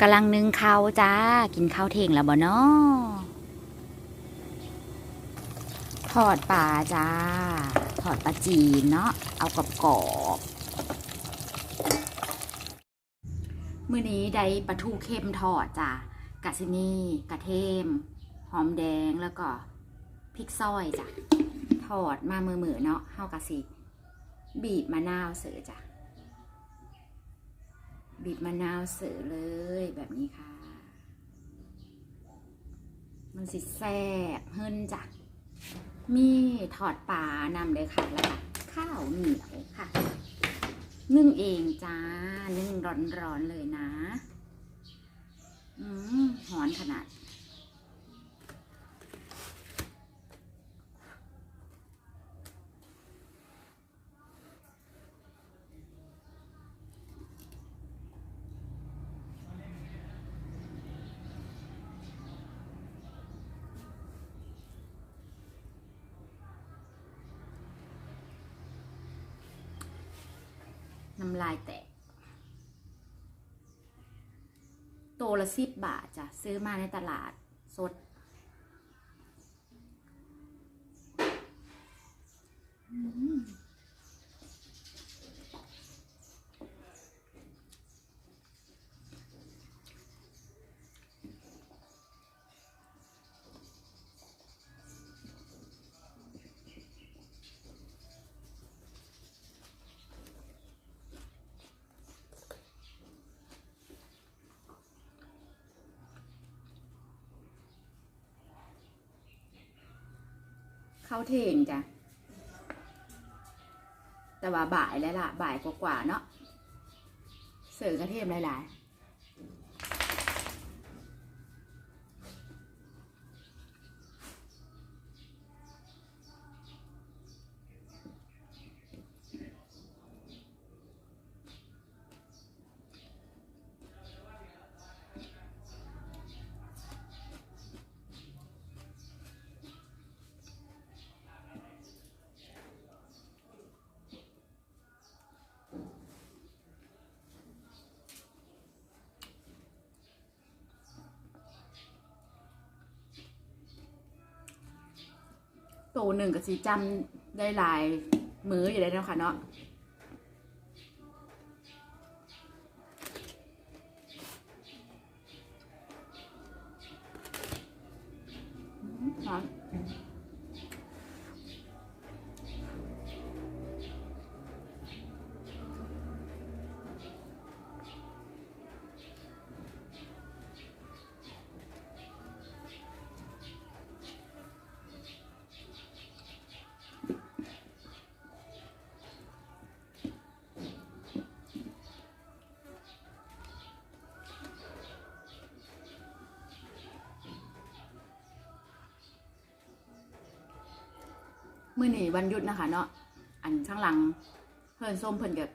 กำลังนึ่งข้าวจ้า กินข้าวเท่งแล้วบ่เนาะทอดปลาจ้า ทอดปลาจีนเนาะ เอากรอบกรอบมื้อนี้ได้ปลาทูเข้มทอดจ้ากะซินี่กะเทม หอมแดงแล้วก็พริกซอยจ้ะ ทอดมามือๆเนาะเฮากะสิ บีบมะนาวเสือจ้ะ บีบมะนาวเสือเลยแบบนี้ค่ะ มันสิแซ่บเฮิรนจ้ะมีถอดปลานำเลยค่ะแล้วก็ข้าวเหนียวค่ะ นึ่งเองจ้า นึ่งร้อนๆเลยนะ อืมหอนขนาด น้ำลายแตก โตละสิบบาทจ้ะ ซื้อมาในตลาดสด อืม เข้าเทงจ้ะ แต่ว่าบ่ายแล้วล่ะ บ่ายกว่าๆเนาะเสือกระเทียมหลายๆ โตหนึ่งกับสีจำได้หลายมืออยู่ได้เนาะค่ะเนาะร้ มื่อนี้วันหยุดนะคะเนาะอันข้างหลังเพิ่นส้มเพิ่นกับ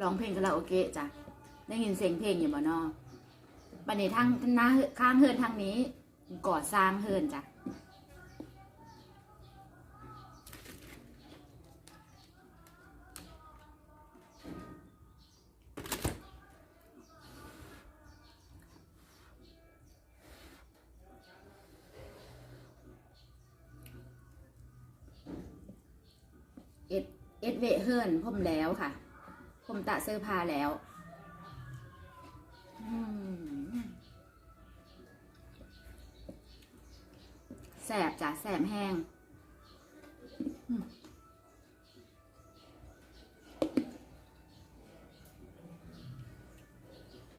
ร้องเพลงคาราโอเกะจ้ะได้ยินเสียงเพลงอยู่บ่เนาะบันนี้ทางหน้าข้างเฮือนทางนี้ก่อสร้างเฮือนจ้ะ เอ็ด เอสเวเฮิร์นผมแล้วค่ะ ผมตะเสื้อผ้าแล้วแสบจ้ะแสบแห้งอื